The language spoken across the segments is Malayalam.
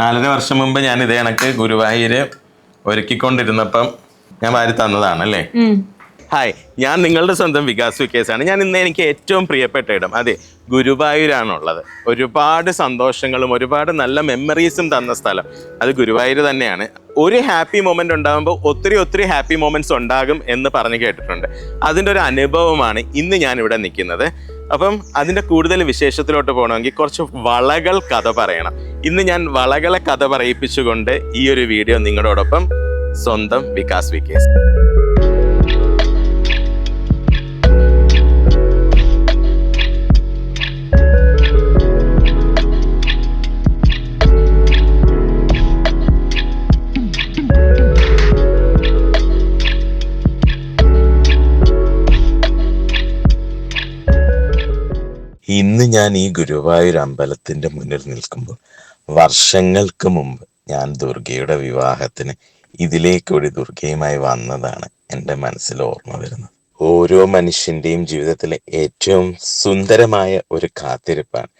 നാലര വർഷം മുമ്പ് ഞാൻ ഇതേ കണക്ക് ഗുരുവായൂര് ഒരുക്കിക്കൊണ്ടിരുന്നപ്പം ഞാൻ വാരി തന്നതാണ് അല്ലേ ഹായ് ഞാൻ നിങ്ങളുടെ സ്വന്തം വികാസ് വിക്കേസാണ്. ഞാൻ ഇന്ന് എനിക്ക് ഏറ്റവും പ്രിയപ്പെട്ട ഇടം. അതെ ഗുരുവായൂരാണുള്ളത്. ഒരുപാട് സന്തോഷങ്ങളും ഒരുപാട് നല്ല മെമ്മറീസും തന്ന സ്ഥലം. അത് ഗുരുവായൂർ തന്നെയാണ്. ഒരു ഹാപ്പി മൊമെന്റ് ഉണ്ടാകുമ്പോൾ ഒത്തിരി ഒത്തിരി ഹാപ്പി മൊമെന്റ്സ് ഉണ്ടാകും എന്ന് പറഞ്ഞു കേട്ടിട്ടുണ്ട്. അതിന്റെ ഒരു അനുഭവമാണ് ഇന്ന് ഞാൻ ഇവിടെ നിൽക്കുന്നത്. അപ്പം അതിന്റെ കൂടുതൽ വിശേഷത്തിലോട്ട് പോകണമെങ്കിൽ കുറച്ച് വളകൾ കഥ പറയണം. ഇന്ന് ഞാൻ വളകളെ കഥ പറയിപ്പിച്ചുകൊണ്ട് ഈ ഒരു വീഡിയോ നിങ്ങളോടൊപ്പം സ്വന്തം വികാസ് വിക്കേസ് ഇന്ന് ഞാൻ ഈ ഗുരുവായൂർ അമ്പലത്തിന്റെ മുന്നിൽ നിൽക്കുമ്പോൾ വർഷങ്ങൾക്ക് മുമ്പ് ഞാൻ ദുർഗയുടെ വിവാഹത്തിന് ഇതിലേക്കൂടി ദുർഗയുമായി വന്നതാണ് എന്റെ മനസ്സിൽ ഓർമ്മ വരുന്നത്. ഓരോ മനുഷ്യന്റെയും ജീവിതത്തിലെ ഏറ്റവും സുന്ദരമായ ഒരു കാത്തിരിപ്പാണ്.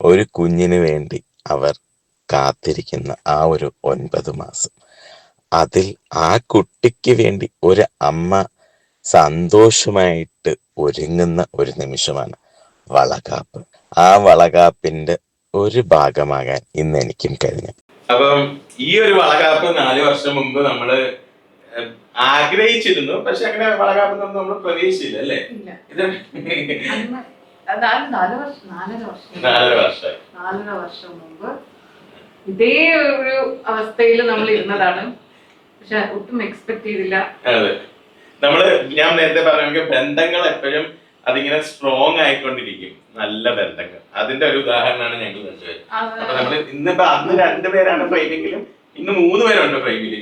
ഒരു കുഞ്ഞിന് വേണ്ടി അവർ കാത്തിരിക്കുന്ന ആ ഒരു ഒൻപത് മാസം. അതിൽ ആ കുട്ടിക്ക് വേണ്ടി ഒരു അമ്മ സന്തോഷമായിട്ട് ഒരുങ്ങുന്ന ഒരു നിമിഷമാണ് വളകാപ്പ്. ആ വളകാപ്പിന്റെ ഒരു ഭാഗമാകാൻ ഇന്ന് എനിക്കും കഴിഞ്ഞു. അപ്പം ഈ ഒരു വളകാപ്പ് നാല് വർഷം മുമ്പ് നമ്മൾ ആഗ്രഹിച്ചിരുന്നു. പക്ഷെ അങ്ങനെ വളകാപ്പ് നമ്മൾ പ്രതീക്ഷിച്ചില്ല അല്ലേ? ഇല്ല. ഇത് അന്ന് നാല് നാല് വർഷം നാലര വർഷം. നാലര വർഷം മുമ്പ് ഇതേ ഒരു അവസ്ഥയിൽ നമ്മൾ ഇരുന്നതാണ് പക്ഷെ ഒട്ടും എക്സ്പെക്ട് ചെയ്തില്ല. അതെ. നമ്മൾ ഞാൻ നേരത്തെ പറഞ്ഞ ബന്ധങ്ങൾ എപ്പോഴും അതിങ്ങനെ സ്ട്രോങ് ആയിക്കൊണ്ടിരിക്കും. നല്ല ബന്ധങ്ങൾ. അതിന്റെ ഒരു ഉദാഹരണമാണ് ഞങ്ങൾ രണ്ടുപേരും അപ്പൊ നമ്മൾ ഇന്നിപ്പോ അന്ന് രണ്ടുപേരാണ് ഫ്രെയിമെങ്കിലും ഇന്ന് മൂന്ന് പേരുണ്ട് ഫ്രെയിമിൽ.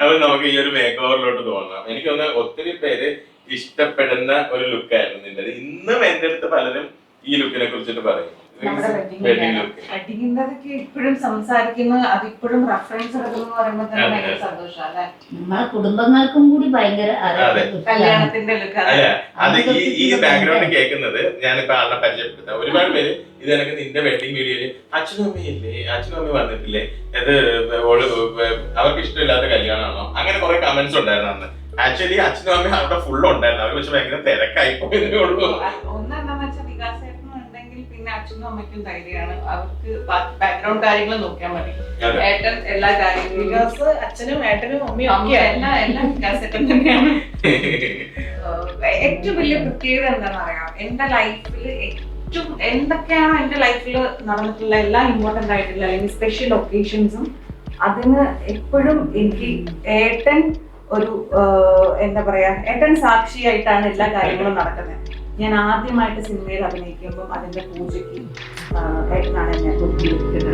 അപ്പൊ നമുക്ക് ഈ ഒരു മേക്ക് ഓവറിലോട്ട് തോന്നാം എനിക്ക് തോന്നുന്നു ഒത്തിരി പേര് ഇഷ്ടപ്പെടുന്ന ഒരു ലുക്കായിരുന്നു നിന്റെ ഇന്നും എന്റെ അടുത്ത് പലരും ഈ ലുക്കിനെ കുറിച്ചിട്ട് പറയും. നമ്മുടെ വെഡിങ് വെഡിങ്ങിന്റെ വെഡിങ്ങിന്റെതൊക്കെ ഇപ്പോഴും സംസാരിക്കുന്നു അതിപ്പോഴും റെഫറൻസ് എടുക്കുന്നു എന്ന് പറയുമ്പോൾ തന്നെ ഭയങ്കര സന്തോഷം അല്ലെ? നമ്മളെ കുടുംബങ്ങൾക്കും കൂടി ഭയങ്കര അതെ. കല്യാണത്തിന്റെ ലുക്ക് അല്ല അത് ഈ ഈ ബാക്ക്ഗ്രൗണ്ട് കേൾക്കുന്നത് ഞാനിപ്പോ ആളെ പരിചയപ്പെടുത്താം. ഒരുപാട് പേര് ഇത് എനിക്ക് നിന്റെ വെഡിങ് വീഡിയോയിൽ അച്ഛനും അമ്മയില്ലേ അച്ഛനും അമ്മയും വന്നിട്ടില്ലേ? ഓൾ അവർക്ക് ഇഷ്ടമില്ലാത്ത കല്യാണമാണോ? അങ്ങനെ കുറെ കമന്റ്സ് ഉണ്ടായിരുന്നു അന്ന്. ആക്ച്വലി അച്ഛനും അമ്മയും അവിടെ ഫുൾ ഉണ്ടായിരുന്നു. അവർ പക്ഷെ ഭയങ്കര തിരക്കായി പോയതേ ഉള്ളൂ ഒന്നെന്താന്ന് വെച്ചാൽ വികാസേട്ടനും ഉണ്ടെങ്കിൽ പിന്നെ അച്ഛനും അമ്മയ്ക്കും ധൈര്യമാണ്. അവർക്ക് ബാക്ക്ഗ്രൗണ്ട് കാര്യങ്ങൾ നോക്കിയാൽ മതി. ഏട്ടൻ എല്ലാ കാര്യങ്ങളും വികാസ് അച്ഛനും ഏട്ടനും അമ്മയും അമ്മ എല്ലാ എല്ലാം വികാസേട്ടൻ തന്നെയാണ്. ഏറ്റവും വലിയ പ്രത്യേകത എന്താണെന്ന് അറിയാം എന്റെ ലൈഫിൽ ഏറ്റവും എന്തൊക്കെയാണോ എന്റെ ലൈഫിൽ നടന്നിട്ടുള്ള എല്ലാ ഇമ്പോർട്ടന്റ് ആയിട്ടുള്ള അല്ലെങ്കിൽ സ്പെഷ്യൽ ഒക്കേഷൻസും അതിന് എപ്പോഴും എനിക്ക് ഏട്ടൻ ഒരു എന്താ പറയാ ഏട്ടൻ സാക്ഷിയായിട്ടാണ് എല്ലാ കാര്യങ്ങളും നടക്കുന്നത്. ഞാൻ ആദ്യമായിട്ട് സിനിമയിൽ അഭിനയിക്കുമ്പോൾ അതിന്റെ പൂജയ്ക്ക് ആഹ് ഏട്ടനാണ് എന്നെ എപ്പോഴും കിട്ടിയിരിക്കുന്ന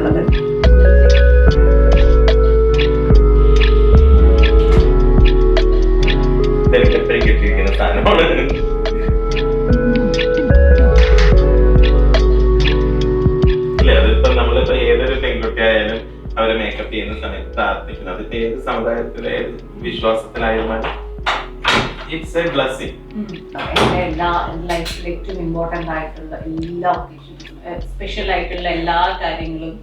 അവരെ മേക്കപ്പ് ചെയ്യുന്ന സമയത്ത് പ്രാർത്ഥിക്കുന്നത് അതിപ്പോ ഏത് സമുദായത്തിലെ വിശ്വാസത്തിലായാലും ഇറ്റ്സ് എ ബ്ലെസ്സിങ് എല്ലാ ലൈഫിൽ ഏറ്റവും ഇമ്പോർട്ടന്റ് ആയിട്ടുള്ള എല്ലാ ഒക്കേഷൻസും സ്പെഷ്യൽ ആയിട്ടുള്ള എല്ലാ കാര്യങ്ങളും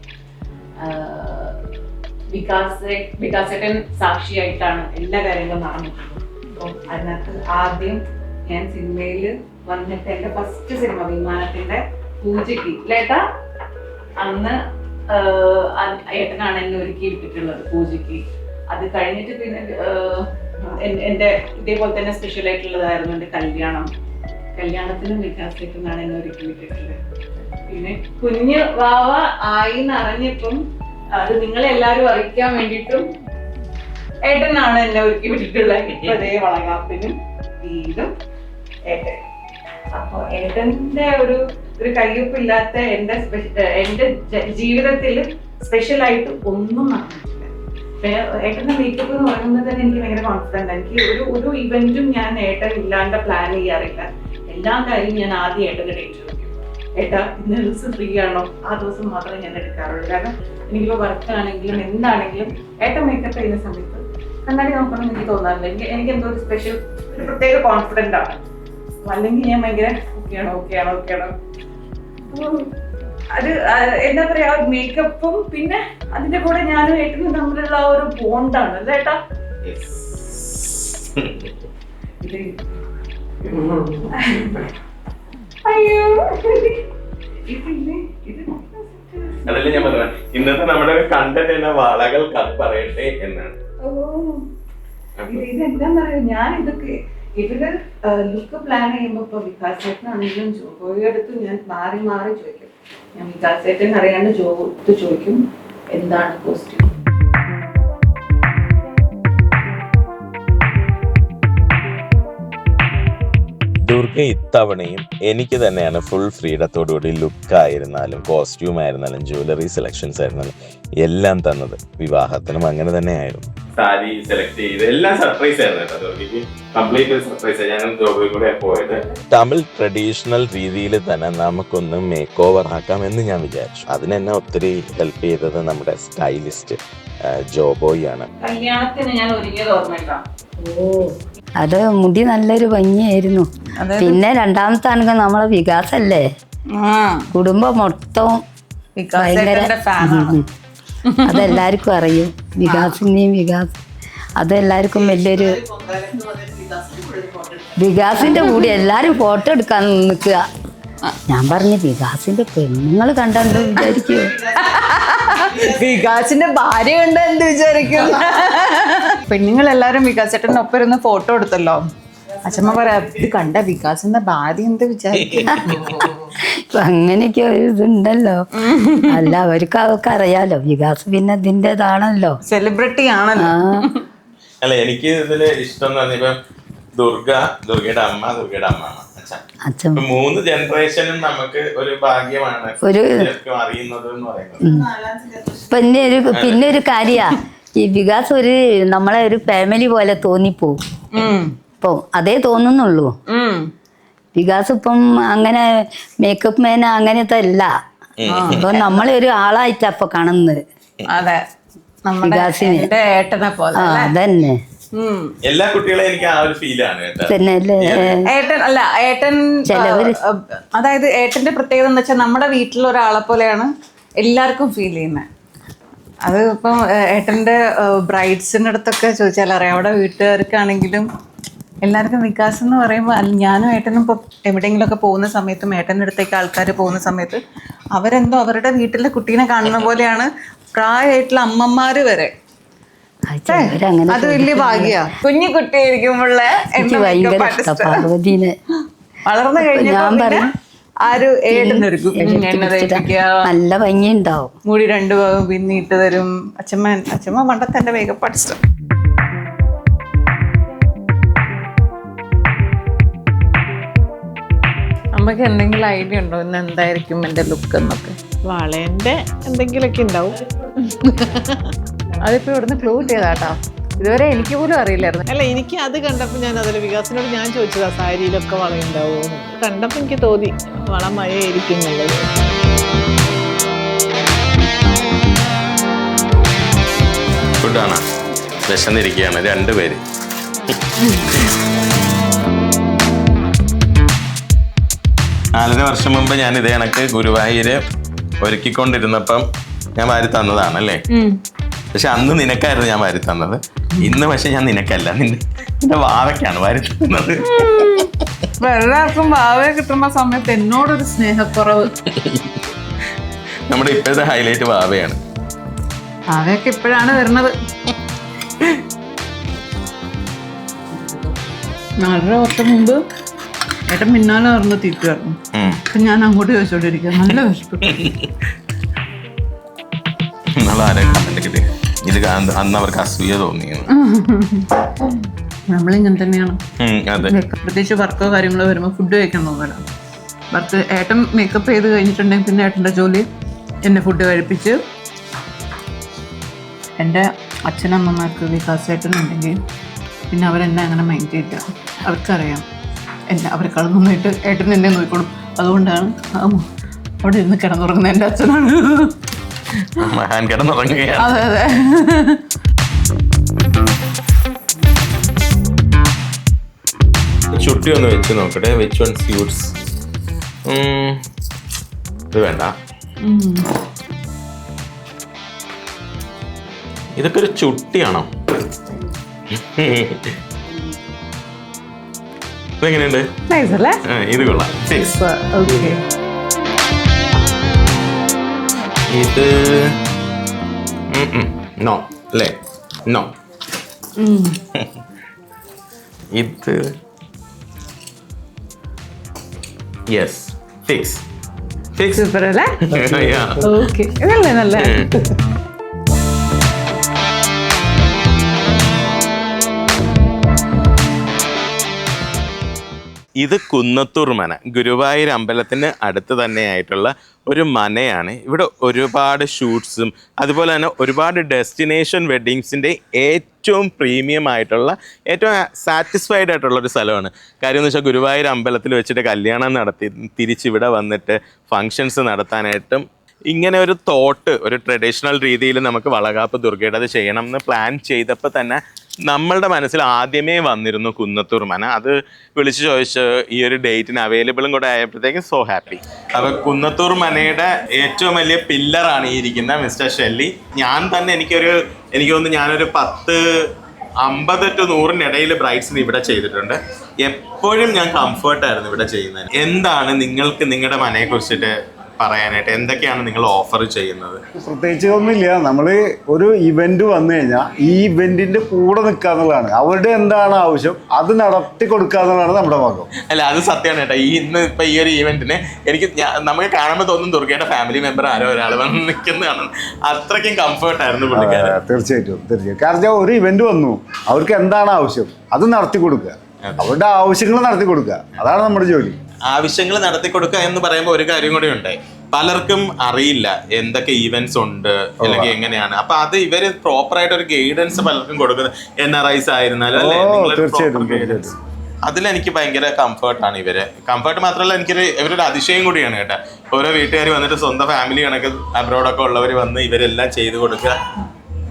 വികാസ് വികാസേട്ടൻ സാക്ഷിയായിട്ടാണ് എല്ലാ കാര്യങ്ങളും നടന്നിട്ടുള്ളത്. അതിനകത്ത് ആദ്യം ഞാൻ സിനിമയിൽ വന്നിട്ട് എന്റെ ഫസ്റ്റ് സിനിമ വിമാനത്തിന്റെ പൂജയ്ക്ക് ലേട്ടാ അന്ന് ഏട്ടനാണ് എന്നെ ഒരുക്കി ഇട്ടിട്ടുള്ളത് പൂജയ്ക്ക്. അത് കഴിഞ്ഞിട്ട് പിന്നെ എന്റെ ഇതേപോലെ തന്നെ സ്പെഷ്യൽ ആയിട്ടുള്ളതായിരുന്നു എന്റെ കല്യാണം. കല്യാണത്തിനും വികാസത്തിനാണ് എന്നെ ഒരുക്കി വിട്ടിട്ടുള്ളത്. പിന്നെ കുഞ്ഞ് വാവ ആയി എന്നറിഞ്ഞിട്ടും അത് നിങ്ങളെ എല്ലാവരും അറിയിക്കാൻ വേണ്ടിയിട്ടും ഏട്ടനാണ് എന്നെ ഒരുക്കി വിട്ടിട്ടുള്ളത്. ഇപ്പൊ അതേ വളകാപ്പിനും വീടും ഏട്ടൻ. അപ്പൊ ഏട്ടന്റെ ഒരു ഒരു കയ്യൊപ്പില്ലാത്ത എന്റെ എന്റെ ജീവിതത്തിൽ സ്പെഷ്യൽ ആയിട്ട് ഒന്നും നടന്നിട്ടില്ല. ഏട്ടന്റെ മേക്കപ്പ് എന്ന് പറയുമ്പോൾ തന്നെ എനിക്ക് ഭയങ്കര കോൺഫിഡന്റ് എനിക്ക് ഒരു ഒരു ഇവന്റും ഞാൻ ഏട്ടൻ ഇല്ലാണ്ട് പ്ലാൻ ചെയ്യാറില്ല. എല്ലാ കാര്യവും ഞാൻ ആദ്യം ഏട്ടന്റെ ഡേറ്റ് വെക്കും. ഏട്ടാ ഇന്ന ദിവസം ഫ്രീ ആണോ? ആ ദിവസം മാത്രമേ ഞാൻ എടുക്കാറുള്ളൂ. കാരണം എനിക്കിപ്പോൾ വർക്ക് ആണെങ്കിലും എന്താണെങ്കിലും ഏട്ടൻ മേക്കപ്പ് ചെയ്യുന്ന സമയത്ത് കണ്ണാടി നോക്കണം എനിക്ക് തോന്നാറില്ല. എനിക്ക് എനിക്ക് എന്തോ ഒരു സ്പെഷ്യൽ ഒരു പ്രത്യേക കോൺഫിഡന്റ് ആണ്. അല്ലെങ്കിൽ ഞാൻ ഭയങ്കര ഓക്കെയാണോ ഓക്കെയാണോ ഓക്കെയാണോ അത് എന്താ പറയാ മേക്കപ്പും പിന്നെ അതിന്റെ കൂടെ ഞാനും ഏട്ടനും തമ്മിലുള്ള ആ ഒരു ബോണ്ടാണ് അല്ലേ ഏട്ടാ? ഇത് അയ്യോ. അതല്ലേ ഞാൻ പറഞ്ഞ ഇന്നത്തെ നമ്മുടെ കണ്ടന്റ് എന്ന വളകൾ കഥ പറയട്ടെ എന്നാണ്. ഓ. ഇത് ഇതെന്താ പറയാ ഞാൻ ഇതൊക്കെ ഇവർ ലുക്ക് പ്ലാൻ ചെയ്യുമ്പോ ഇപ്പൊ വികാസ് ചേട്ടനാണെങ്കിലും ജോബോയുടെ ഞാൻ മാറി മാറി ചോദിക്കും. ഞാൻ വികാസ് ചേട്ടൻ അറിയാണ്ട് ജോ ചോദിക്കും എന്താണ് കോസ്റ്റ്യൂം ദുർഗ ഇത്തവണയും എനിക്ക് തന്നെയാണ് ഫുൾ ഫ്രീഡത്തോടുകൂടി ലുക്ക് ആയിരുന്നാലും കോസ്റ്റ്യൂം ആയിരുന്നാലും ജ്വല്ലറി സെലക്ഷൻസ് ആയിരുന്നാലും എല്ലാം തന്നത്. വിവാഹത്തിനും അങ്ങനെ തന്നെയായിരുന്നു സാരി സെലക്ട് ചെയ്ത് എല്ലാം സർപ്രൈസ് ആയിരുന്നു കേട്ടോ കംപ്ലീറ്റ് സർപ്രൈസ് ഞാൻ ജോബിൽ കൂടെ പോയത്. തമിഴ് ട്രഡീഷണൽ രീതിയിൽ തന്നെ നമുക്കൊന്ന് മേക്ക് ഓവർ ആക്കാം എന്ന് ഞാൻ വിചാരിച്ചു. അതിനെന്നെ ഒത്തിരി ഹെൽപ്പ് ചെയ്തത് നമ്മുടെ സ്റ്റൈലിസ്റ്റ് ജോബോയി ആണ്. കല്യാണത്തിന് ഞാൻ ഒരുങ്ങിയത് ഓർമ്മയില്ല അത് മുടി നല്ലൊരു ഭംഗിയായിരുന്നു. പിന്നെ രണ്ടാമത്തെ ആണെങ്കിൽ നമ്മളെ വികാസല്ലേ? കുടുംബം മൊത്തം ഭയങ്കര. അതെല്ലാവർക്കും അറിയും. വികാസിന്റെയും വികാസ്. അതെല്ലാവർക്കും വലിയൊരു വികാസിന്റെ കൂടി എല്ലാരും ഫോട്ടോ എടുക്കാൻ നിൽക്കുക. ഞാൻ പറഞ്ഞു വികാസിന്റെ പെണ്ണുങ്ങൾ കണ്ടോ വിചാരിക്കോ. വികാസിന്റെ ഭാര്യ കണ്ട എന്ത് വിചാരിക്കും പെണ്ണുങ്ങൾ എല്ലാരും വികാസ് ചേട്ടന്റെ ഒപ്പം ഇരുന്ന് ഫോട്ടോ എടുത്തല്ലോ. അച്ഛമ്മ പറയാ ഇത് കണ്ട എന്ന ഭാര്യ എന്ത് വിചാരിക്കും? ഇപ്പൊ അങ്ങനെയൊക്കെ ഒരു ഇതുണ്ടല്ലോ. അല്ല അവർക്ക് അതൊക്കെ അറിയാലോ. വികാസ് പിന്നെ ഇതിന്റെതാണല്ലോ സെലിബ്രിറ്റി ആണല്ലോ. അല്ല എനിക്ക് ഇതിൽ ഇഷ്ടം ദുർഗ ദുർഗയുടെ അമ്മ ദുർഗയുടെ അമ്മ അച്ഛൻ. മൂന്ന് ജനറേഷനും നമുക്ക് ഒരു ഭാഗ്യമാണ്. ഒരു- അറിയുന്നത് എന്ന് പറയുന്നത്. പിന്നെ ഒരു പിന്നെ ഒരു കാര്യ. ഈ വികാസ് ഒരു നമ്മളെ ഒരു ഫാമിലി പോലെ തോന്നിപ്പോവും. ഉം. ഇപ്പൊ അതേ തോന്നുന്നുള്ളൂ. വികാസ് ഇപ്പം അങ്ങനെ മേക്കപ്പ് മേന അങ്ങനത്തെ അല്ല അപ്പൊ നമ്മളെ ഒരു ആളായിട്ടാ അപ്പൊ കാണുന്നത്. അതെ. വികാസിനെ. ഏട്ടനെ പോലെ അതന്നെ. എല്ലാ കുട്ടികളെയും എനിക്ക് ആ ഒരു ഫീലാണ് ഏട്ടൻ അല്ല ഏട്ടൻ അതായത് ഏട്ടന്റെ പ്രത്യേകത എന്ന് വെച്ചാൽ നമ്മുടെ വീട്ടിലെ ഒരാളെ പോലെയാണ് എല്ലാവർക്കും ഫീൽ ചെയ്യുന്നത് അത് ഇപ്പം ഏട്ടന്റെ ബ്രൈഡ്സിന്റെ അടുത്തൊക്കെ ചോദിച്ചാൽ അറിയാം. അവിടെ വീട്ടുകാർക്കാണെങ്കിലും എല്ലാവർക്കും വികാസം എന്ന് പറയുമ്പോൾ ഞാനും ഏട്ടനും ഇപ്പോൾ എവിടെയെങ്കിലുമൊക്കെ പോകുന്ന സമയത്തും ഏട്ടന്റെ അടുത്തേക്ക് ആൾക്കാർ പോകുന്ന സമയത്ത് അവരെന്തോ അവരുടെ വീട്ടിലെ കുട്ടീനെ കാണുന്ന പോലെയാണ് പ്രായമായിട്ടുള്ള അമ്മമാർ വരെ. അത് വലിയ ഭാഗ്യ. കുഞ്ഞു കുട്ടിയായിരിക്കുമ്പോഴുള്ള ഭയങ്കര വളർന്നു ആര് ഏടുന്നൊരുക്കും നല്ല മുടി രണ്ടു ഭാഗം പിന്നിട്ട് തരും. അച്ഛമ്മ അച്ഛമ്മ പണ്ടത്തെ എന്റെ മേക്കപ്പ് ആർട്ടിസ്റ്റ് അമ്മയ്ക്ക് എന്തെങ്കിലും ഐഡിയ ഉണ്ടോ? ഇന്ന് എന്തായിരിക്കും എന്റെ ലുക്ക് എന്നൊക്കെ? വളേന്റെ എന്തെങ്കിലുമൊക്കെ ഉണ്ടാവും. അതിപ്പോ ഇവിടുന്ന് ക്ലൂ ചെയ്താട്ടോ ഇതുവരെ എനിക്ക് പോലും അറിയില്ലായിരുന്നു. അല്ല എനിക്ക് അത് കണ്ടപ്പോൾ ഞാൻ അതിൽ വികാസിനോട് ഞാൻ ചോദിച്ചതാ സാരിയിലൊക്കെ വളയുണ്ടാവോ കണ്ടപ്പോൾ എനിക്ക് തോന്നി വള മഴയായിരിക്കും നല്ലത്. ഫുഡാണ് വിശന്നിരിക്കുകയാണ് രണ്ടുപേര്. നാലര വർഷം മുമ്പ് ഞാൻ ഇതേ കണക്ക് ഗുരുവായൂര് ഒരുക്കിക്കൊണ്ടിരുന്നപ്പം ഞാൻ വാരി തന്നതാണ് അല്ലേ പക്ഷെ അന്ന് നിനക്കായിരുന്നു ഞാൻ വാരി തന്നത്. ഇന്ന് പക്ഷെ ഞാൻ നിനക്കല്ല. നിന്റെ നിന്റെ വാവയ്ക്കാണ് വാരി തന്നത്. എല്ലാവർക്കും ഭാവയെ കിട്ടുന്ന സമയത്ത് എന്നോടൊരു സ്നേഹക്കുറവ്. നമ്മുടെ ഇപ്പോഴത്തെ ഹൈലൈറ്റ് വാവയാണ്. വാവയൊക്കെ ഇപ്പോഴാണ് വരുന്നത്. നാലര വർഷം മുമ്പ് ഏട്ടൻ പിന്നാലെ പറഞ്ഞ് തീറ്റുമായിരുന്നു അപ്പൊ ഞാൻ അങ്ങോട്ട് ചോദിച്ചോണ്ടിരിക്കുക നല്ല വിശപ്പ്. ഇത്. അന്ന് അവർക്ക് അസൂയ തോന്നിയെന്ന് നമ്മളിങ്ങനെ തന്നെയാണ്. പ്രത്യേകിച്ച് വർക്കോ കാര്യങ്ങളോ വരുമ്പോൾ ഫുഡ് കഴിക്കാൻ തോന്നില്ല വർക്ക് ഏട്ടൻ മേക്കപ്പ് ചെയ്ത് കഴിഞ്ഞിട്ടുണ്ടെങ്കിൽ പിന്നെ ഏട്ടന്റെ ജോലി എന്നെ ഫുഡ് കഴിപ്പിച്ച് എന്റെ അച്ഛനമ്മമാർക്ക് വികാസേട്ടൻ ഉണ്ടെങ്കിൽ പിന്നെ അവരെന്നെ അങ്ങനെ മൈൻഡ് ചെയ്യില്ല അവർക്കറിയാം. എന്നെ അവരെക്കാളും നന്നായിട്ട് ഏട്ടൻ എന്നെ നോക്കിക്കോളും. അതുകൊണ്ടാണ് അവിടെ ഇരുന്ന് കിടന്നുറങ്ങുന്ന എന്റെ അച്ഛനാണ്. മഹാൻ കിടന്നുറങ്ങുകയാണ്. അതെ അതെ. ചുട്ടി ഒന്ന് വെച്ച് നോക്കട്ടെ. വിച്ച് വൺ സ്യൂട്ട്സ് ഇത് വേണ്ട. ഇതൊക്കെ ഒരു ചുട്ടിയാണോ? ഇതെങ്ങനെയുണ്ട്? നൈസ് അല്ലേ? ഇത് കൊള്ളാം. ഓക്കെ ഇത് നോ അല്ലേ? നോ ഇത്. യെസ് ഫിക്സ് ഫിക്സ് സൂപ്പർ അല്ലേ? ഓക്കെ നല്ല? നല്ല ഇത് കുന്നത്തൂർ മന. ഗുരുവായൂർ അമ്പലത്തിന് അടുത്ത് തന്നെയായിട്ടുള്ള ഒരു മനയാണ്. ഇവിടെ ഒരുപാട് ഷൂട്ട്സും അതുപോലെ തന്നെ ഒരുപാട് ഡെസ്റ്റിനേഷൻ വെഡ്ഡിങ്സിന്റെ ഏറ്റവും പ്രീമിയം ആയിട്ടുള്ള ഏറ്റവും സാറ്റിസ്ഫൈഡ് ആയിട്ടുള്ള ഒരു സ്ഥലമാണ്. കാര്യം എന്ന് വെച്ചാൽ ഗുരുവായൂർ അമ്പലത്തിൽ വെച്ചിട്ട് കല്യാണം നടത്തി തിരിച്ചിവിടെ വന്നിട്ട് ഫങ്ഷൻസ് നടത്താനായിട്ടും ഇങ്ങനെ ഒരു തോട്ട് ഒരു ട്രഡീഷണൽ രീതിയിൽ നമുക്ക് വളകാപ്പ് ദുർഗയുടെ അത് ചെയ്യണം എന്ന് പ്ലാൻ ചെയ്തപ്പോൾ തന്നെ നമ്മളുടെ മനസ്സിൽ ആദ്യമേ വന്നിരുന്നു കുന്നത്തൂർ മന. അത് വിളിച്ചു ചോദിച്ച് ഈ ഒരു ഡേറ്റിന് അവൈലബിളും കൂടെ ആയപ്പോഴത്തേക്കും സോ ഹാപ്പി അപ്പൊ കുന്നത്തൂർ മനയുടെ ഏറ്റവും വലിയ പില്ലറാണ് ഈ ഇരിക്കുന്ന മിസ്റ്റർ ഷെല്ലി. ഞാൻ തന്നെ എനിക്കൊരു എനിക്ക് തോന്നുന്നു ഞാനൊരു പത്ത് അമ്പത് ടു നൂറിനിടയിൽ ബ്രൈറ്റ്സിന് ഇവിടെ ചെയ്തിട്ടുണ്ട്. എപ്പോഴും ഞാൻ കംഫർട്ടായിരുന്നു ഇവിടെ ചെയ്യുന്നത് എന്താണ് നിങ്ങൾക്ക് നിങ്ങളുടെ മനയെ കുറിച്ചിട്ട് പറയാനായിട്ട് എന്തൊക്കെയാണ് നിങ്ങൾ ഓഫർ ചെയ്യുന്നത്? പ്രത്യേകിച്ച് ഒന്നുമില്ല നമ്മൾ ഒരു ഇവന്റ് വന്നു കഴിഞ്ഞാൽ ഈ ഇവന്റിന്റെ കൂടെ നിൽക്കുക എന്നുള്ളതാണ്. അവരുടെ എന്താണ് ആവശ്യം? അത് നടത്തി കൊടുക്കുക എന്നുള്ളതാണ് നമ്മുടെ ഭാഗം. അല്ല അത് സത്യമാണ് കേട്ടോ. ഈ ഇന്ന് ഇപ്പൊ ഈ ഒരു ഇവന്റിന് എനിക്ക് നമുക്ക് കാണുമ്പോൾ തോന്നും ദുർഗയുടെ ഫാമിലി മെമ്പർ ആരോ ഒരാൾ വന്ന് നിൽക്കുന്നതാണ് അത്രയ്ക്കും കംഫർട്ട് ആയിരുന്നു പുള്ളിക്കാരൻ. തീർച്ചയായിട്ടും തീർച്ചയായിട്ടും. കാരണം ഒരു ഇവന്റ് വന്നു അവർക്ക് എന്താണ് ആവശ്യം? അത് നടത്തി കൊടുക്കുക. അവരുടെ ആവശ്യങ്ങൾ നടത്തി കൊടുക്കുക. അതാണ് നമ്മുടെ ജോലി. ആവശ്യങ്ങൾ നടത്തി കൊടുക്കുക എന്ന് പറയുമ്പോൾ ഒരു കാര്യം കൂടി ഉണ്ട്. പലർക്കും അറിയില്ല എന്തൊക്കെ ഈവെന്റ്സ് ഉണ്ട് അല്ലെങ്കിൽ എങ്ങനെയാണ്. അപ്പൊ അത് ഇവർ പ്രോപ്പർ ആയിട്ട് ഒരു ഗൈഡൻസ് പലർക്കും കൊടുക്കുന്നത് എൻ ആർ ഐസ് ആയിരുന്നാലും അല്ലേ? നിങ്ങൾ അതിലെനിക്ക് ഭയങ്കര കംഫർട്ടാണ് ഇവർ. കംഫർട്ട് മാത്രമല്ല എനിക്കൊരു ഇവരൊരു അതിശയം കൂടിയാണ് കേട്ടോ. ഓരോ വീട്ടുകാർ വന്നിട്ട് സ്വന്തം ഫാമിലി കണക്ക് അബ്രോഡൊക്കെ ഉള്ളവർ വന്ന് ഇവരെല്ലാം ചെയ്തു കൊടുക്കുക.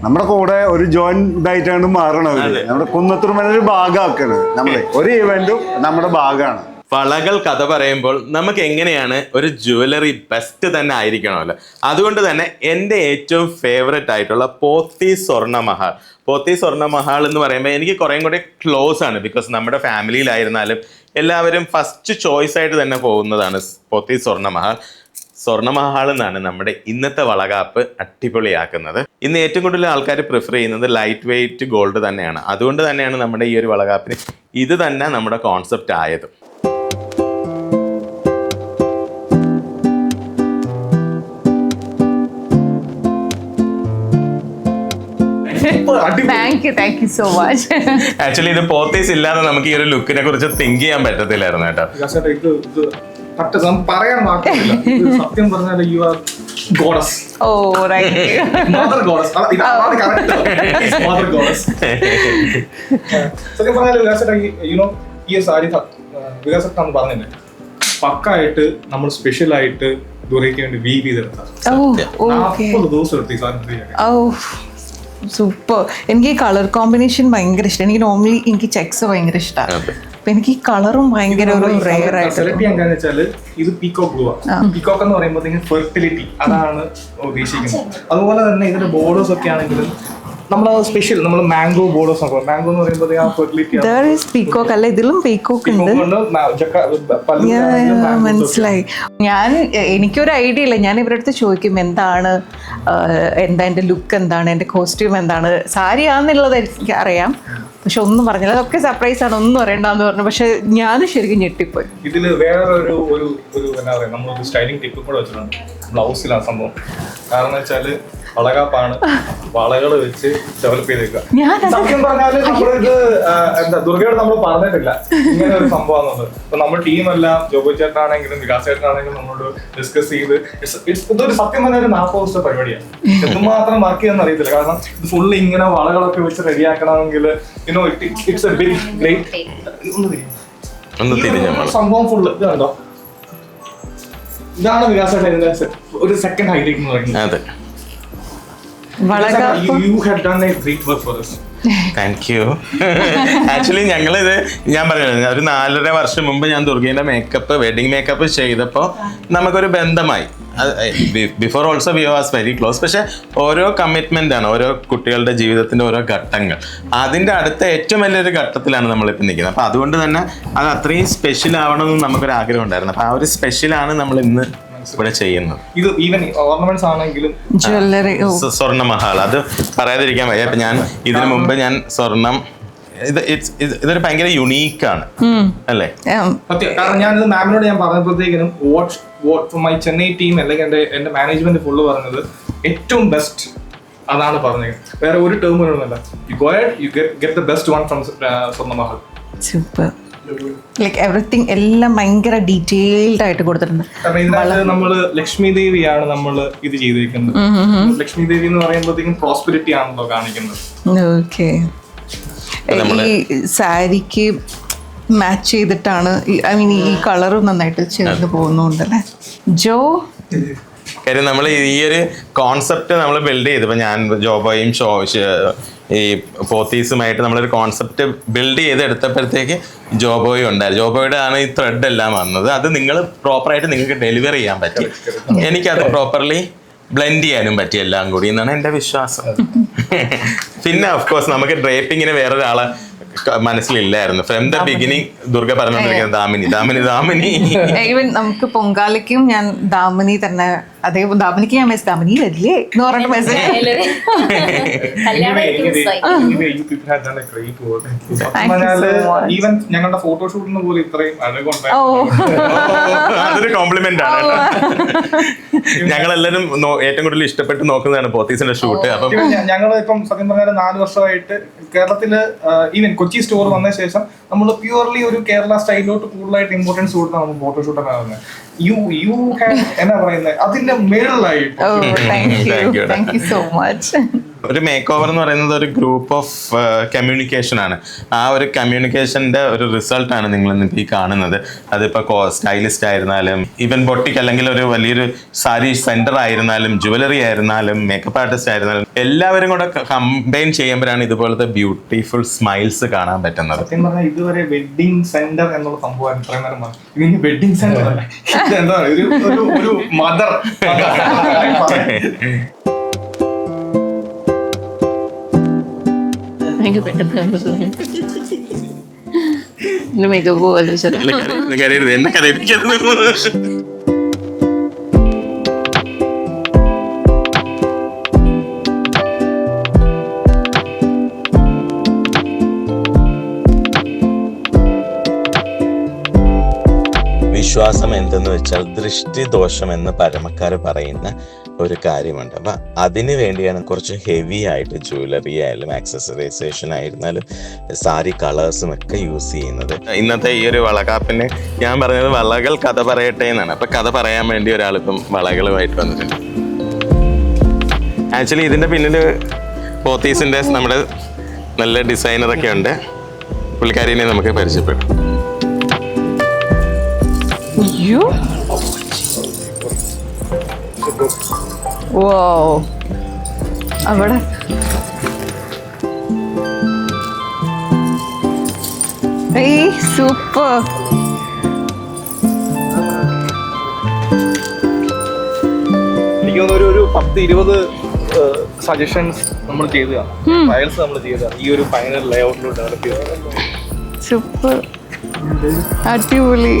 നമ്മുടെ കൂടെ ഒരു ജോയിന്റ് ഇതായിട്ടാണ് മാറണത്. നമ്മുടെ കുന്നത്തുറുമന ഒരു ഭാഗമാക്കണത് നമ്മളെ ഒരു ഇവന്റും നമ്മുടെ ഭാഗമാണ്. വളകൾ കഥ പറയുമ്പോൾ നമുക്ക് എങ്ങനെയാണ് ഒരു ജുവലറി ബെസ്റ്റ് തന്നെ ആയിരിക്കണമല്ലോ. അതുകൊണ്ട് തന്നെ എന്റെ ഏറ്റവും ഫേവററ്റ് ആയിട്ടുള്ള പോത്തി സ്വർണ മഹാൾ പോത്തി സ്വർണ മഹാൾ എന്ന് പറയുമ്പോൾ എനിക്ക് കുറേം കൂടി ക്ലോസ് ആണ്. ബിക്കോസ് നമ്മുടെ ഫാമിലിയിലായിരുന്നാലും എല്ലാവരും ഫസ്റ്റ് ചോയ്സ് ആയിട്ട് തന്നെ പോകുന്നതാണ് പോത്തി സ്വർണ മഹാൾ സ്വർണ മഹാൾ എന്നാണ് നമ്മുടെ ഇന്നത്തെ വളകാപ്പ് അടിപൊളിയാക്കുന്നത്. ഇന്ന് ഏറ്റവും കൂടുതൽ ആൾക്കാർ പ്രിഫർ ചെയ്യുന്നത് ലൈറ്റ് വെയിറ്റ് ഗോൾഡ് തന്നെയാണ്. അതുകൊണ്ട് തന്നെയാണ് നമ്മുടെ ഈ ഒരു വളകാപ്പിന് ഇത് തന്നെ നമ്മുടെ കോൺസെപ്റ്റ് ആയത്. Thank you thank you so much actually ഇത് പോത്തീസ് ഇല്ലാതെ നമുക്ക് ഈ ഒരു ലുക്കിനെ കുറിച്ച് തിങ്ക് ചെയ്യാൻ പറ്റത്തില്ലായിരുന്നു കേട്ടോ. വികാസേട്ടാ, ഇത് ഇത് പറയാൻ സത്യം പറഞ്ഞാൽ you are goddess oh right mother goddess ഇതാണ് കറക്റ്റ് മദർ ഗോഡസ് സത്യം പറഞ്ഞാൽ വികാസേട്ടാ യുനോ ഈ സാരി വികാസേട്ട നമ്മൾ പറഞ്ഞില്ലേ? പക്കായിട്ട് നമ്മൾ സ്പെഷ്യൽ ആയിട്ട് ദുരയ്ക്ക് വേണ്ടി വീവ് ചെയ്തെടുത്ത ഓ ഓക്കെ നാൽപ്പത് ദിവസം എടുത്തി ഈ സാധനം ഓ സൂപ്പർ. എനിക്ക് ഈ കളർ കോമ്പിനേഷൻ ഭയങ്കര ഇഷ്ടം. എനിക്ക് നോർമലി എനിക്ക് ചെക്സ് ഭയങ്കര ഇഷ്ടമാണ്. അപ്പൊ എനിക്ക് ഈ കളറും ഭയങ്കര ഒരു റെയർ ആയിട്ട് സെലക്ട് ചെയ്യാൻ കാരണം വെച്ചാൽ ഇത് പീകോക്ക് ബ്ലൂ ആണ് പീകോക്ക് എന്ന് പറയുമ്പോൾ ഫെർട്ടിലിറ്റി അതാണ് ഉദ്ദേശിക്കുന്നത്. അതുപോലെ തന്നെ ഇതിന്റെ ബോർഡേഴ്സ് ഒക്കെ ആണെങ്കിലും നമ്മൾ സ്പെഷ്യൽ നമ്മൾ മാംഗോ ബോളോസ് ആണ് മാംഗോ എന്ന് പറയുമ്പോൾ ആ ഫെർട്ടിലിറ്റി ദർ ഇസ് പീക്കോക്ക് അല്ല? ഇതിലും പീക്കോക്ക് ഉണ്ട്. മനസ്സിലായി. ഞാൻ എനിക്കൊരു ഐഡിയ ഇല്ല. ഞാൻ ഇവരുടെ അടുത്ത് ചോദിക്കും എന്താണ് എന്താ എന്റെ ലുക്ക് എന്താണ്? എന്റെ കോസ്റ്റ്യൂം എന്താണ്? സാരി ആണെന്നുള്ളത് എനിക്ക് അറിയാം. പക്ഷെ ഒന്നും പറഞ്ഞില്ല. അതൊക്കെ സർപ്രൈസ് ആണ്. ഒന്നും അറിയണ്ടെന്ന് പറഞ്ഞു. പക്ഷെ ഞാൻ ശരിക്കും ഞെട്ടിപ്പോയി. ഇതിൽ വേറെ ഒരു ഒരു എന്താ പറയാ നമ്മളൊരു സ്റ്റൈലിംഗ് ടിപ്പ് കൂടെ വെച്ചിട്ടുണ്ട്. ബ്ലൗസിലാണ് സംഭവം. കാരണം വെച്ചാൽ വളകാപ്പാണ് വളകൾ വെച്ച് ഡെവലപ്പ് ചെയ്തേക്കുക. ഞാൻ സത്യം പറഞ്ഞാൽ നമ്മളിത് എന്താ ദുർഗയോട് നമ്മൾ പറഞ്ഞിട്ടില്ല. ഇങ്ങനെ ഒരു സംഭവം എന്നുള്ളത് നമ്മൾ നമ്മുടെ ടീമെല്ലാം ജോബോ ചേട്ടനാണെങ്കിലും വികാസ് ചേട്ടനാണെങ്കിലും നമ്മളോട് ഡിസ്കസ് ചെയ്ത് ഇതൊരു സത്യം പറഞ്ഞ ഒരു നാൽപ്പത് ദിവസത്തെ പരിപാടിയാണ്. എന്തുമാത്രം വർക്ക് ചെയ്യാൻ അറിയത്തില്ല. കാരണം ഇത് ഫുള്ള് ഇങ്ങനെ വളകളൊക്കെ വെച്ച് റെഡിയാക്കണമെങ്കിൽ you know it's a big great സംഭവം ഫുള്ള് ഇത് കണ്ടോ? ഇതാണ് വികാസ് ഒരു സെക്കൻഡ് ഹൈലൈറ്റ് എന്ന് പറയുന്നത്. You you done a great work for us. Thank you actually ഞങ്ങളിത് ഞാൻ പറഞ്ഞു ഒരു നാലര വർഷം മുമ്പ് ഞാൻ ദുർഗയുടെ മേക്കപ്പ് വെഡിങ് മേക്കപ്പ് ചെയ്തപ്പോൾ നമുക്കൊരു ബന്ധമായി. Before also we was very close പക്ഷെ ഓരോ കമ്മിറ്റ്മെന്റ് ആണ് ഓരോ കുട്ടികളുടെ ജീവിതത്തിന്റെ ഓരോ ഘട്ടങ്ങൾ. അതിന്റെ അടുത്ത ഏറ്റവും വലിയൊരു ഘട്ടത്തിലാണ് നമ്മളിപ്പോൾ നിൽക്കുന്നത്. അപ്പോൾ അതുകൊണ്ട് തന്നെ അത് അത്രയും സ്പെഷ്യൽ ആവണമെന്ന് നമുക്കൊരു ആഗ്രഹം ഉണ്ടായിരുന്നു. അപ്പോൾ ആ ഒരു സ്പെഷ്യലാണ് നമ്മൾ ഇന്ന് ഇവിടെ ചെയ്യുന്നത്. ഇത് ഈവൻ ഓർണമെന്റ്സ് ആണെങ്കിലും ജ്വല്ലറി ഓ സ്വർണ മഹാൾ അത് പറയാതിരിക്കാൻ വയ്യ. അപ്പൊ ഞാൻ ഇതിനു മുമ്പ് ഞാൻ സ്വർണം ഇത് ഇതൊരു ഭയങ്കര ആണ്. അല്ലേ. സത്യം. കാരണം ഞാൻ മാമിനോട് ഞാൻ പറഞ്ഞപ്പോഴത്തേക്കിനും what what my Chennai team അല്ലെങ്കിൽ എന്റെ എന്റെ മാനേജ്മെന്റ് ഫുള്ള് പറഞ്ഞത് ഏറ്റവും ബെസ്റ്റ് അതാണ് പറഞ്ഞത്. വേറെ ഒരു ടേം ഒന്നുമല്ല you go you get the best one from Swarnamahal. Super like everything എല്ലാം ഭയങ്കര ഡീറ്റെയിൽഡ് ആയിട്ട് കൊടുത്തിട്ടുണ്ട്. നമ്മൾ ലക്ഷ്മി ദേവിയാണ് നമ്മൾ ഇത് ചെയ്തിരിക്കുന്നത് ലക്ഷ്മി ദേവി എന്ന് പറയുമ്പോഴത്തേക്കും പ്രോസ്പെരിറ്റി ആണല്ലോ കാണിക്കുന്നത്. ഓക്കെ ഈ സാരിക്ക് മാച്ച് ചെയ്തിട്ടാണ് ഐ മീൻ ഈ കളറും നന്നായിട്ട് ചേർന്ന് പോകുന്നുണ്ടല്ലേ ജോ? കാര്യം നമ്മൾ ഈ ഒരു കോൺസെപ്റ്റ് നമ്മൾ ബിൽഡ് ചെയ്തു ഇപ്പം ഞാൻ ജോബോയും ഷ- ഈ പോത്തീസുമായിട്ട് നമ്മളൊരു കോൺസെപ്റ്റ് ബിൽഡ് ചെയ്തെടുത്തപ്പോഴത്തേക്ക് ജോബോയ് ഉണ്ടായിരുന്നു ജോബോയുടെ ആണ് ഈ ത്രെഡ് എല്ലാം വന്നത്. അത് നിങ്ങൾ പ്രോപ്പറായിട്ട് നിങ്ങൾക്ക് ഡെലിവറി ചെയ്യാൻ പറ്റി. എനിക്കത് പ്രോപ്പർലി ബ്ലെൻഡ് ചെയ്യാനും പറ്റി എല്ലാം കൂടി എന്നാണ് എന്റെ വിശ്വാസം. പിന്നെ ഓഫ് കോഴ്സ് നമുക്ക് ഡ്രേപ്പിങ്ങിന് വേറൊരാളെ മനസ്സിലില്ലായിരുന്നു. ഫ്രം ദ ബിഗിനിങ് ദുർഗ പറഞ്ഞു ദാമിനി. ദാമിനി ദാമിനി. ഈവൻ നമുക്ക് പൊങ്കാലയ്ക്കും ഞാൻ ദാമിനി തന്നെ അതേ ദാമിനിക്ക് ഞാൻ മെസ്സേജ് ദാമിനി വരില്ലേ? എന്ന് പറഞ്ഞിട്ട് മെസ്സേജ് ഈവൻ ഞങ്ങളുടെ ഫോട്ടോഷൂട്ടിന് പോലും ഇത്രയും അതൊരു കോംപ്ലിമെന്റ് ആണ് ഞങ്ങളെല്ലാരും ഏറ്റവും കൂടുതൽ ഇഷ്ടപ്പെട്ട് നോക്കുന്നതാണ് പോത്തീസിന്റെ ഷൂട്ട് അപ്പം ഞങ്ങൾ ഇപ്പം സത്യം പറഞ്ഞാൽ നാല് വർഷമായിട്ട് കേരളത്തിൽ ഈവൻ കൊച്ചി സ്റ്റോർ വന്ന ശേഷം നമ്മൾ പ്യുവർലി ഒരു കേരള സ്റ്റൈലിലോട്ട് കൂടുതലായിട്ട് ഇമ്പോർട്ടൻസ് കൊടുത്താണ് നമ്മൾ ഫോട്ടോഷൂട്ടൊക്കെ ആകുന്നത് യു യു ഹാവ് എന്നാ പറയുന്നത് അതിന്റെ മേളിലായിട്ട് ഓ Thank you. Thank you so much ഒരു മേക്ക് ഓവർ എന്ന് പറയുന്നത് ഒരു ഗ്രൂപ്പ് ഓഫ് കമ്മ്യൂണിക്കേഷൻ ആണ്. ആ ഒരു കമ്മ്യൂണിക്കേഷന്റെ ഒരു റിസൾട്ട് ആണ് നിങ്ങൾ ഇന്ന് ഈ കാണുന്നത്. അതിപ്പോൾ സ്റ്റൈലിസ്റ്റ് ആയിരുന്നാലും ഈവൻ ബൊട്ടിക് അല്ലെങ്കിൽ ഒരു വലിയൊരു സാരി സെന്റർ ആയിരുന്നാലും ജുവലറി ആയിരുന്നാലും മേക്കപ്പ് ആർട്ടിസ്റ്റ് ആയിരുന്നാലും എല്ലാവരും കൂടെ കമ്പൈൻ ചെയ്യുമ്പോഴാണ് ഇതുപോലത്തെ ബ്യൂട്ടിഫുൾ സ്മൈൽസ് കാണാൻ പറ്റുന്നത്. സത്യം പറഞ്ഞാൽ ഇതുവരെ വെഡിങ് സെന്റർ എന്നുള്ള സംഭവം ഇത്രയും നേരം ഇനി സെന്റർ എന്താ ഒരു ഒരു മദർ. എനിക്ക് പെട്ടെന്ന് മേക്കപ്പ് എന്നെ വിശ്വാസം എന്തെന്ന് വെച്ചാൽ ദൃഷ്ടിദോഷം എന്ന് പരമക്കാർ പറയുന്ന ഒരു കാര്യമുണ്ട്. അപ്പൊ അതിന് വേണ്ടിയാണ് കുറച്ച് ഹെവി ആയിട്ട് ജ്വല്ലറി ആയാലും ആക്സസറൈസേഷൻ ആയിരുന്നാലും സാരി കളേഴ്സും ഒക്കെ യൂസ് ചെയ്യുന്നത്. ഇന്നത്തെ ഈ ഒരു വളകാപ്പിന് ഞാൻ പറഞ്ഞത് വളകൾ കഥ പറയട്ടെ എന്നാണ്. അപ്പൊ കഥ പറയാൻ വേണ്ടി ഒരാളിപ്പം വളകളുമായിട്ട് വന്നിട്ടുണ്ട്. ആക്ച്വലി ഇതിന്റെ പിന്നിൽ പോത്തീസിന്റെ നമ്മുടെ നല്ല ഡിസൈനറൊക്കെ ഉണ്ട്. പുള്ളിക്കാരിനെ നമുക്ക് പരിചയപ്പെടും വോ അവിടെ. ഏയ് സൂപ്പർ എനിക്ക് തോന്നുന്നു ഒരു പത്ത് ഇരുപത് സജഷൻസ് നമ്മൾ ചെയ്തതാണ് ഫയൽസ് നമ്മൾ ചെയ്തതാണ് ഈ ഒരു ഫൈനൽ ലേഔട്ടിലോട്ട് ഡെവലപ്പ് ചെയ്തതാണ് സൂപ്പർ അടിപൊളി.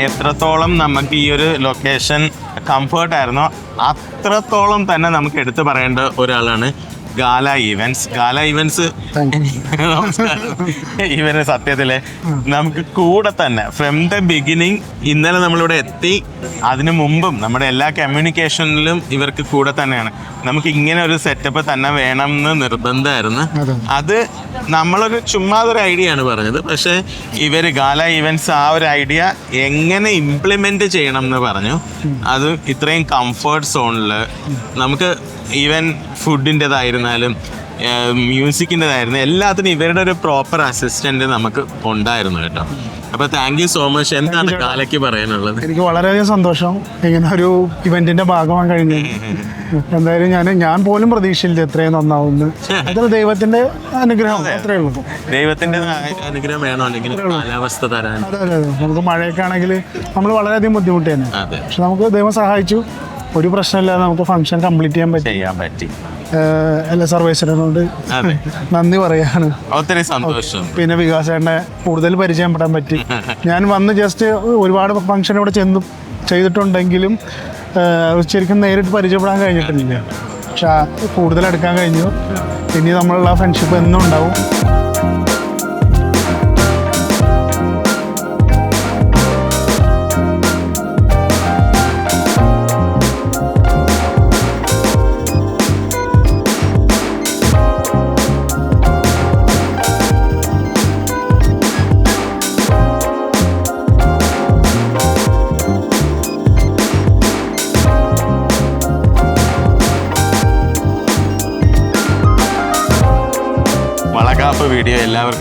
എത്രത്തോളം നമുക്ക് ഈ ഒരു ലൊക്കേഷൻ കംഫേർട്ടായിരുന്നോ അത്രത്തോളം തന്നെ നമുക്ക് എടുത്തു പറയേണ്ട ഒരാളാണ് ഗാല ഇവൻസ്. Gala events. ഇവന് സത്യത്തിൽ നമുക്ക് കൂടെ തന്നെ ഫ്രം ദ ബിഗിനിങ് ഇന്നലെ നമ്മളിവിടെ എത്തി. അതിനു മുമ്പും നമ്മുടെ എല്ലാ കമ്മ്യൂണിക്കേഷനിലും ഇവർക്ക് കൂടെ തന്നെയാണ്. നമുക്ക് ഇങ്ങനെ ഒരു സെറ്റപ്പ് തന്നെ വേണം എന്ന് നിർബന്ധമായിരുന്നു. അത്. നമ്മളൊരു ചുമ്മാ ഒരു ഐഡിയ ആണ് പറഞ്ഞത്. പക്ഷേ ഇവർ ഗാല ഇവൻസ് ആ ഒരു ഐഡിയ എങ്ങനെ ഇംപ്ലിമെന്റ് ചെയ്യണം എന്ന് പറഞ്ഞു. അത് ഇത്രയും കംഫേർട്ട് സോണിൽ നമുക്ക് ഈവൻ ഫുഡിന്റെതായിരുന്നാലും മ്യൂസിക്കിന്റെതായിരുന്നു എല്ലാത്തിനും ഇവരുടെ ഒരു പ്രോപ്പർ അസിസ്റ്റന്റ് നമുക്ക് ഉണ്ടായിരുന്നു കേട്ടോ. അപ്പൊ താങ്ക് യു സോ മച്ച് എന്താണ് കാലയ്ക്ക് പറയാനുള്ളത്? എനിക്ക് വളരെയധികം സന്തോഷം. ഇങ്ങനെ ഒരു ഇവന്റിന്റെ ഭാഗമാൻ കഴിഞ്ഞു. എന്തായാലും ഞാൻ ഞാൻ പോലും പ്രതീക്ഷയില്ല എത്രയും നന്നാവുന്നു ദൈവത്തിന്റെ അനുഗ്രഹം. അത്രേ ഉള്ളൂ. ദൈവത്തിന്റെ അനുഗ്രഹം വേണോ? അല്ലെങ്കിൽ കാലാവസ്ഥ തരാൻ? അതെ അതെ നമുക്ക് മഴയൊക്കെ ആണെങ്കിൽ നമ്മൾ വളരെയധികം ബുദ്ധിമുട്ടായിരുന്നു പക്ഷെ നമുക്ക് ദൈവം സഹായിച്ചു. ഒരു പ്രശ്നമില്ല നമുക്ക് ഫംഗ്ഷൻ കംപ്ലീറ്റ് ചെയ്യാൻ പറ്റി. ചെയ്യാൻ പറ്റി. എല്ലാ സർവേശ്വരനോട് നന്ദി പറയാണ്. ഒത്തിരി സന്തോഷം. പിന്നെ വികാസേട്ടനെ കൂടുതൽ പരിചയപ്പെടാൻ പറ്റി. ഞാൻ വന്ന് ജസ്റ്റ് ഒരുപാട് ഫംഗ്ഷൻ ഇവിടെ ചെന്ന് ചെയ്തിട്ടുണ്ടെങ്കിലും ശരിക്കും നേരിട്ട് പരിചയപ്പെടാൻ കഴിഞ്ഞിട്ടില്ല. പക്ഷെ കൂടുതൽ എടുക്കാൻ കഴിഞ്ഞു. ഇനി നമ്മളുള്ള ഫ്രണ്ട്ഷിപ്പ് എന്നും ഉണ്ടാവും.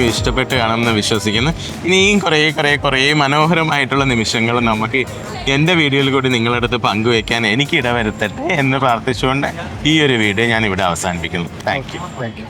എല്ലാവർക്കും ഇഷ്ടപ്പെട്ട് കാണുമെന്ന് വിശ്വസിക്കുന്നു. ഇനിയും കുറേ കുറേ കുറേ മനോഹരമായിട്ടുള്ള നിമിഷങ്ങൾ നമുക്ക് എന്റെ വീഡിയോയിൽ കൂടി നിങ്ങളുടെ അടുത്ത് പങ്കുവയ്ക്കാൻ എനിക്ക് ഇടവരുത്തട്ടെ എന്ന് പ്രാർത്ഥിച്ചുകൊണ്ട് ഈ ഒരു വീഡിയോ ഞാൻ ഇവിടെ അവസാനിപ്പിക്കുന്നു. Thank you thank U